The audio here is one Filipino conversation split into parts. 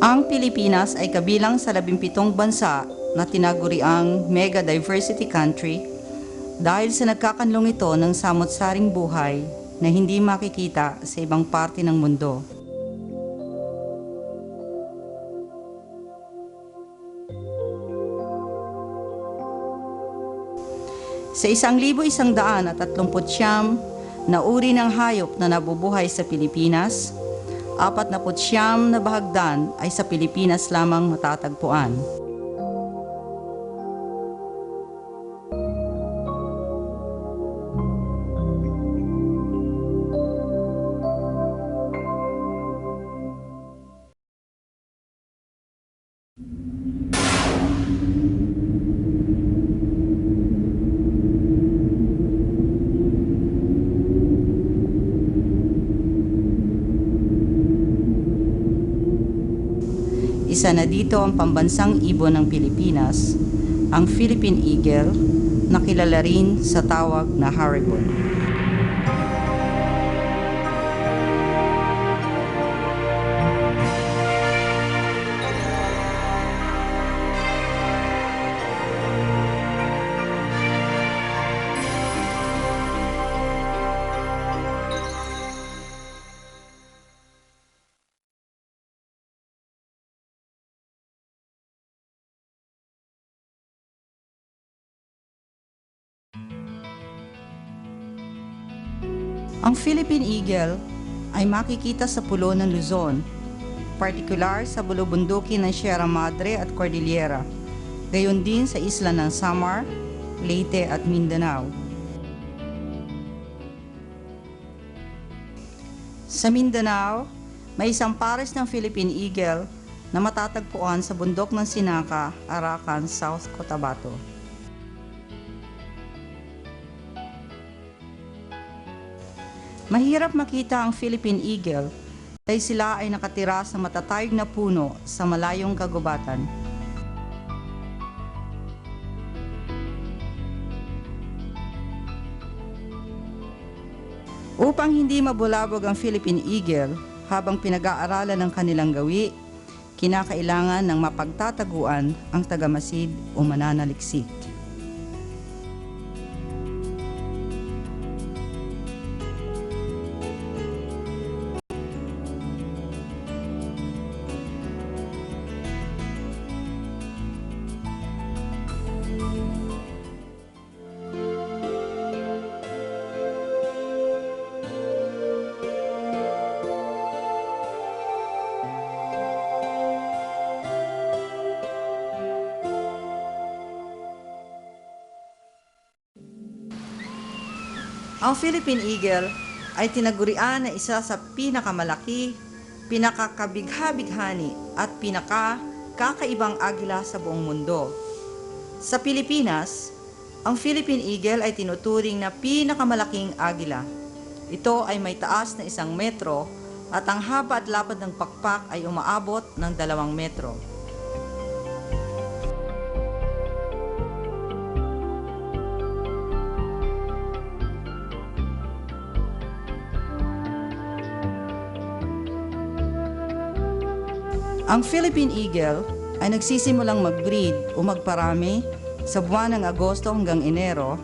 Ang Pilipinas ay kabilang sa 17 bansa na tinaguriang mega diversity country dahil sa nagkakanlong ito ng samot-saring buhay na hindi makikita sa ibang parte ng mundo. Sa isang libo isang daan at tatlumput siyam na uri ng hayop na nabubuhay sa Pilipinas, apat na siyam na bahagdan ay sa Pilipinas lamang matatagpuan. Isa na dito ang pambansang ibon ng Pilipinas, ang Philippine Eagle, na kilala rin sa tawag na haribon. Ang Philippine Eagle ay makikita sa pulo ng Luzon, partikular sa bulubundukin ng Sierra Madre at Cordillera, gayon din sa isla ng Samar, Leyte at Mindanao. Sa Mindanao, may isang pares ng Philippine Eagle na matatagpuan sa bundok ng Sinaka, Arakan, South Cotabato. Mahirap makita ang Philippine Eagle dahil sila ay nakatira sa matatayog na puno sa malayong kagubatan. Upang hindi mabulabog ang Philippine Eagle habang pinag-aaralan ng kanilang gawi, kinakailangan ng mapagtataguan ang tagamasid o mananaliksik. Ang Philippine Eagle ay tinagurian na isa sa pinakamalaki, pinakakabigha-bighani at pinakakakaibang agila sa buong mundo. Sa Pilipinas, ang Philippine Eagle ay tinuturing na pinakamalaking agila. Ito ay may taas na isang metro at ang haba at lapad ng pakpak ay umaabot ng dalawang metro. Ang Philippine Eagle ay nagsisimulang mag-breed o magparami sa buwan ng Agosto hanggang Enero,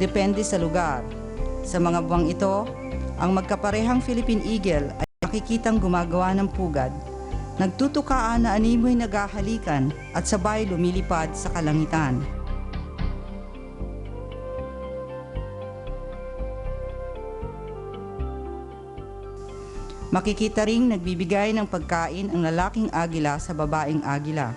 depende sa lugar. Sa mga buwang ito, ang magkaparehang Philippine Eagle ay makikitang gumagawa ng pugad, nagtutukaan na animoy nagahalikan at sabay lumilipad sa kalangitan. Makikita ring nagbibigay ng pagkain ang lalaking agila sa babaeng agila.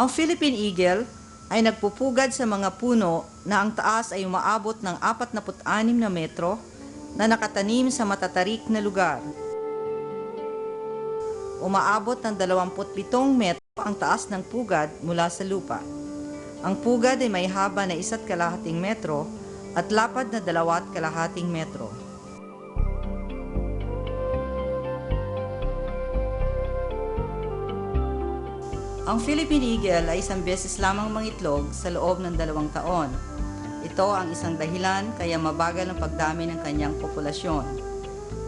Ang Philippine Eagle ay nagpupugad sa mga puno na ang taas ay umaabot ng 46 na metro na nakatanim sa matatarik na lugar. Umaabot ng 27 metro ang taas ng pugad mula sa lupa. Ang pugad ay may haba na isa't kalahating metro at lapad na dalawat kalahating metro. Ang Philippine Eagle ay isang beses lamang mangitlog sa loob ng dalawang taon ito ang isang dahilan kaya mabagal ang pagdami ng kanyang populasyon.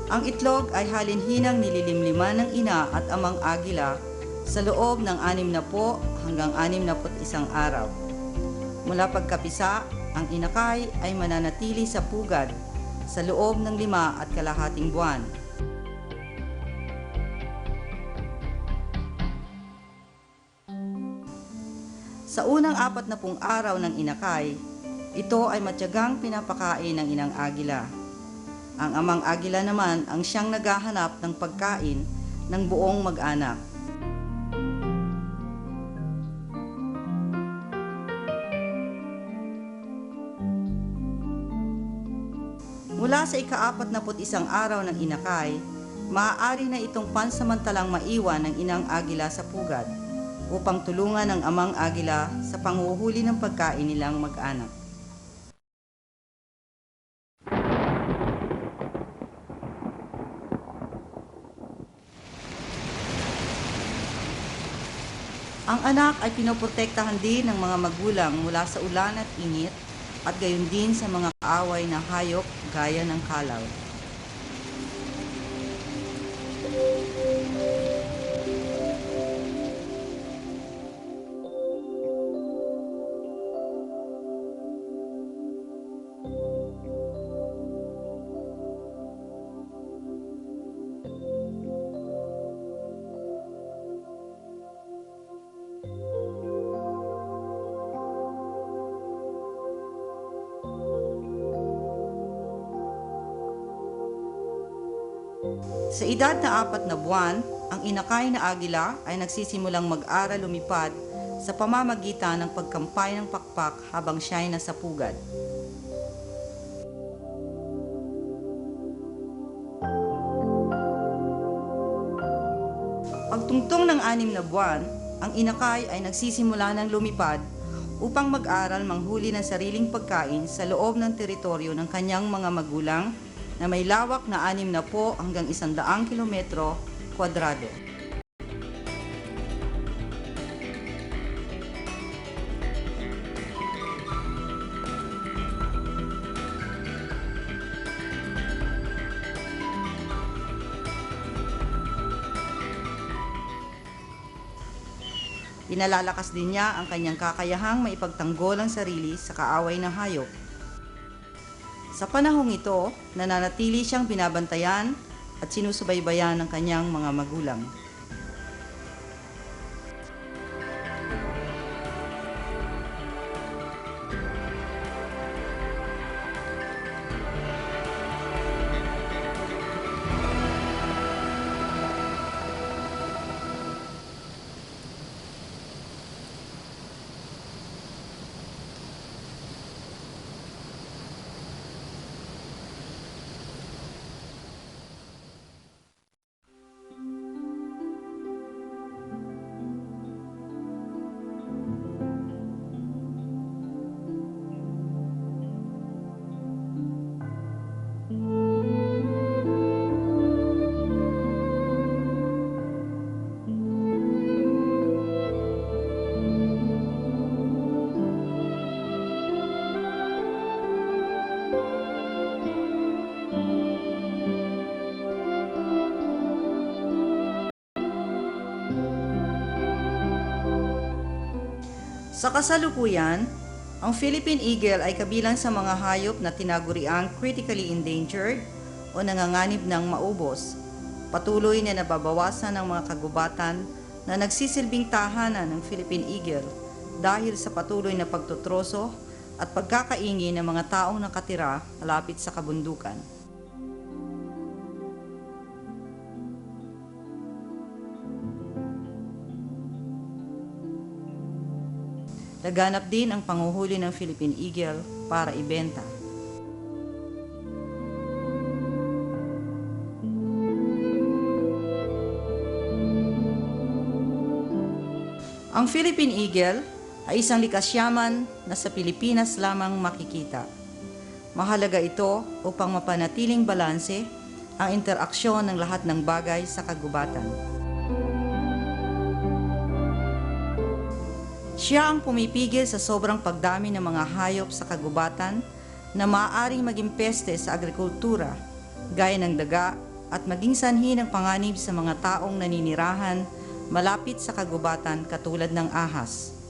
Ang itlog ay halinhinang nililimliman ng ina at amang agila sa loob ng anim na po hanggang anim na isang araw. Mula pagkapisa, ang inakay ay mananatili sa pugad sa loob ng lima at kalahating buwan. Sa unang apat na pung araw ng inakay, ito ay matyagang pinapakain ng inang agila. Ang amang agila naman ang siyang naghahanap ng pagkain ng buong mag-anak. Mula sa ikaapat na isang araw ng inakay, maaari na itong pansamantalang maiwan ng inang agila sa pugad upang tulungan ang amang agila sa panghuhuli ng pagkain nilang mag-anak. Anak ay pinoprotektahan din ng mga magulang mula sa ulan at init at gayon din sa mga kaaway na hayop gaya ng kalaw. Sa edad na apat na buwan, ang inakay na agila ay nagsisimulang mag-aral lumipad sa pamamagitan ng pagkampay ng pakpak habang siya ay nasa pugad. Pagtungtong ng anim na buwan, ang inakay ay nagsisimula ng lumipad upang mag-aral manghuli ng sariling pagkain sa loob ng teritoryo ng kanyang mga magulang na may lawak na anim na po hanggang isandaang kilometro kwadrado. Pinalalakas din niya ang kanyang kakayahang maipagtanggol ang sarili sa kaaway ng hayop sa panahong ito, nananatili siyang binabantayan at sinusubaybayan ng kanyang mga magulang. Sa kasalukuyan, ang Philippine Eagle ay kabilang sa mga hayop na tinaguriang critically endangered o nanganganib ng maubos. Patuloy na nababawasan ng mga kagubatan na nagsisilbing tahanan ng Philippine Eagle dahil sa patuloy na pagtutroso at pagkakaingi ng mga taong nakatira malapit sa kabundukan. Laganap din ang panguhuli ng Philippine Eagle para ibenta. Ang Philippine Eagle ay isang likas yaman na sa Pilipinas lamang makikita. Mahalaga ito upang mapanatiling balanse ang interaksyon ng lahat ng bagay sa kagubatan. Siya ang pumipigil sa sobrang pagdami ng mga hayop sa kagubatan na maaaring maging peste sa agrikultura, gaya ng daga at maging sanhi ng panganib sa mga taong naninirahan malapit sa kagubatan katulad ng ahas.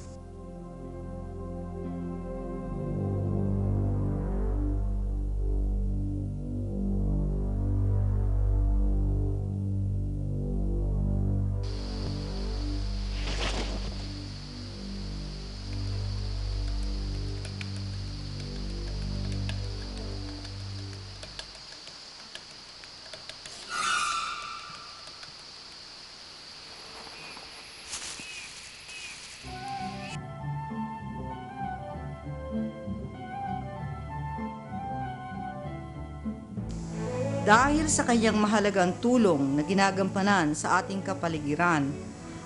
Dahil sa kanyang mahalagang tulong na ginagampanan sa ating kapaligiran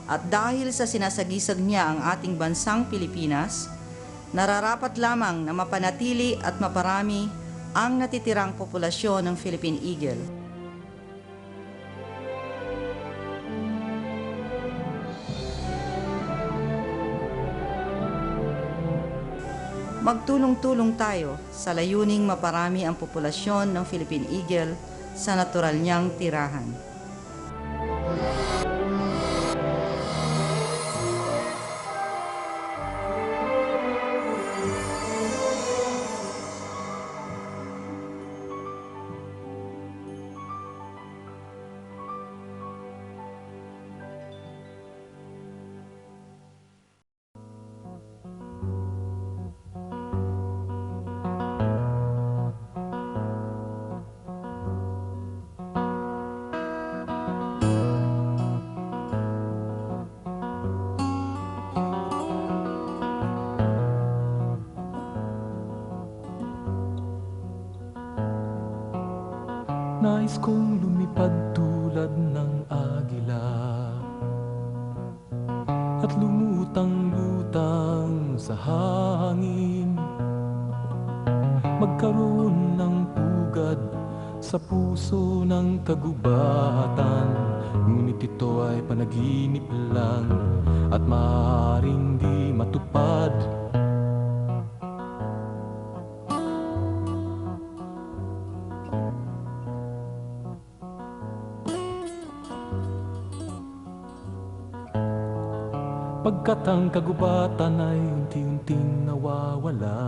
at dahil sa sinasagisag niya ang ating bansang Pilipinas, nararapat lamang na mapanatili at maparami ang natitirang populasyon ng Philippine Eagle. Magtulong-tulong tayo sa layuning maparami ang populasyon ng Philippine Eagle sa natural niyang tirahan. Nais kong lumipad tulad ng agila. At lumutang-lutang sa hangin. Magkaroon ng pugad sa puso ng kagubatan. Ngunit ito ay panaginip lang At maaaring di matupad Pagkat ang kagubatan ay unti-unting nawawala.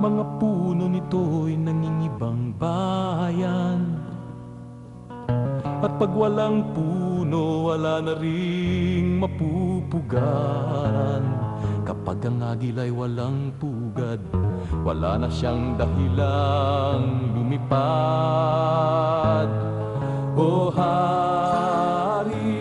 Mga puno nito'y nangingibang bayan. At pag walang puno, wala na ring mapupugaran Kapag ang agila'y walang pugad Wala na siyang dahilang lumipad. O Haring